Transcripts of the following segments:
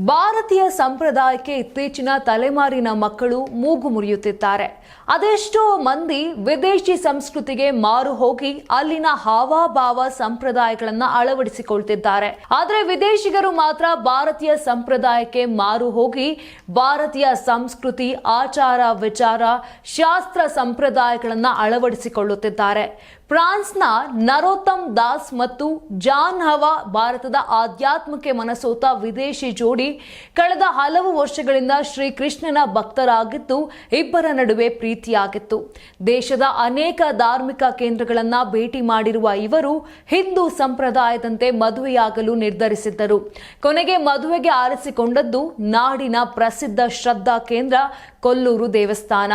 ಭಾರತೀಯ ಸಂಪ್ರದಾಯಕ್ಕೆ ಇತ್ತೀಚಿನ ತಲೆಮಾರಿನ ಮಕ್ಕಳು ಮೂಗು ಮುರಿಯುತ್ತಿದ್ದಾರೆ. ಅದೆಷ್ಟೋ ಮಂದಿ ವಿದೇಶಿ ಸಂಸ್ಕೃತಿಗೆ ಮಾರು ಹೋಗಿ ಅಲ್ಲಿನ ಹಾವಭಾವ ಸಂಪ್ರದಾಯಗಳನ್ನ ಅಳವಡಿಸಿಕೊಳ್ತಿದ್ದಾರೆ. ಆದರೆ ವಿದೇಶಿಗರು ಮಾತ್ರ ಭಾರತೀಯ ಸಂಪ್ರದಾಯಕ್ಕೆ ಮಾರು ಹೋಗಿ ಭಾರತೀಯ ಸಂಸ್ಕೃತಿ, ಆಚಾರ ವಿಚಾರ, ಶಾಸ್ತ್ರ ಸಂಪ್ರದಾಯಗಳನ್ನ ಅಳವಡಿಸಿಕೊಳ್ಳುತ್ತಿದ್ದಾರೆ. ಫ್ರಾನ್ಸ್ನ ನರೋತ್ತಮ್ ದಾಸ್ ಮತ್ತು ಜಾನ್ ಹವಾ ಭಾರತದ ಆಧ್ಯಾತ್ಮಕ್ಕೆ ಮನಸೋತ ವಿದೇಶಿ ಜೋಡಿ ಕಳೆದ ಹಲವು ವರ್ಷಗಳಿಂದ ಶ್ರೀಕೃಷ್ಣನ ಭಕ್ತರಾಗಿದ್ದು ಇಬ್ಬರ ನಡುವೆ ಪ್ರೀತಿಯಾಗಿತ್ತು. ದೇಶದ ಅನೇಕ ಧಾರ್ಮಿಕ ಕೇಂದ್ರಗಳನ್ನು ಭೇಟಿ ಮಾಡಿರುವ ಇವರು ಹಿಂದೂ ಸಂಪ್ರದಾಯದಂತೆ ಮದುವೆಯಾಗಲು ನಿರ್ಧರಿಸಿದ್ದರು. ಕೊನೆಗೆ ಮದುವೆಗೆ ಆರಿಸಿಕೊಂಡದ್ದು ನಾಡಿನ ಪ್ರಸಿದ್ಧ ಶ್ರದ್ಧಾ ಕೇಂದ್ರ ಕೊಲ್ಲೂರು ದೇವಸ್ಥಾನ.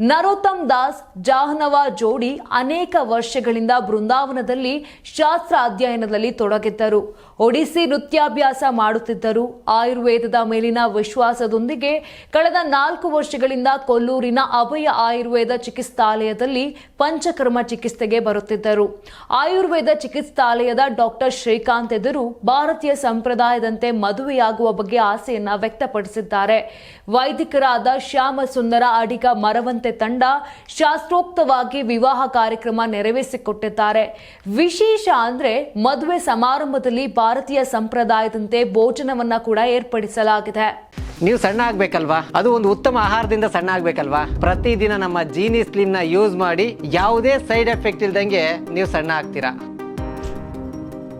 ನರೋತ್ತಮ್ ದಾಸ್ ಜಾಹ್ನವ ಜೋಡಿ ಅನೇಕ ವರ್ಷಗಳಿಂದ ಬೃಂದಾವನದಲ್ಲಿ ಶಾಸ್ತ್ರ ಅಧ್ಯಯನದಲ್ಲಿ ತೊಡಗಿದ್ದರು. ಒಡಿಸಿ ನೃತ್ಯಾಭ್ಯಾಸ ಮಾಡುತ್ತಿದ್ದರು. ಆಯುರ್ವೇದದ ಮೇಲಿನ ವಿಶ್ವಾಸದೊಂದಿಗೆ ಕಳೆದ ನಾಲ್ಕು ವರ್ಷಗಳಿಂದ ಕೊಲ್ಲೂರಿನ ಅಭಯ ಆಯುರ್ವೇದ ಚಿಕಿತ್ಸಾಲಯದಲ್ಲಿ ಪಂಚಕರ್ಮ ಚಿಕಿತ್ಸೆಗೆ ಬರುತ್ತಿದ್ದರು. ಆಯುರ್ವೇದ ಚಿಕಿತ್ಸಾಲಯದ ಡಾಕ್ಟರ್ ಶ್ರೀಕಾಂತ್ ಎದುರು ಭಾರತೀಯ ಸಂಪ್ರದಾಯದಂತೆ ಮದುವೆಯಾಗುವ ಬಗ್ಗೆ ಆಸೆಯನ್ನ ವ್ಯಕ್ತಪಡಿಸಿದ್ದಾರೆ. ವೈದಿಕರಾದ ಶ್ಯಾಮ ಸುಂದರ ಅಡಿಗ ಮರವಂತೆ ತಂಡ ಶಾಸ್ತ್ರೋಕ್ತವಾಗಿ ವಿವಾಹ ಕಾರ್ಯಕ್ರಮ ನೆರವೇರಿಸಿಕೊಟ್ಟಿದ್ದಾರೆ ವಿಶೇಷ ಅಂದ್ರೆ ಮದುವೆ ಸಮಾರಂಭದಲ್ಲಿ ಭಾರತೀಯ ಸಂಪ್ರದಾಯದಂತೆ ಭೋಜನವನ್ನ ಕೂಡ ಏರ್ಪಡಿಸಲಾಗಿದೆ. ನೀವು ಸಣ್ಣ ಆಗ್ಬೇಕಲ್ವಾ? ಅದು ಒಂದು ಉತ್ತಮ ಆಹಾರದಿಂದ ಸಣ್ಣ ಆಗ್ಬೇಕಲ್ವಾ? ಪ್ರತಿದಿನ ನಮ್ಮ ಜೀನಿ ಸ್ಲಿಮ್ನ ಯೂಸ್ ಮಾಡಿ ಯಾವುದೇ ಸೈಡ್ ಎಫೆಕ್ಟ್ ಇಲ್ದಂಗೆ ನೀವು ಸಣ್ಣ ಆಗ್ತೀರಾ?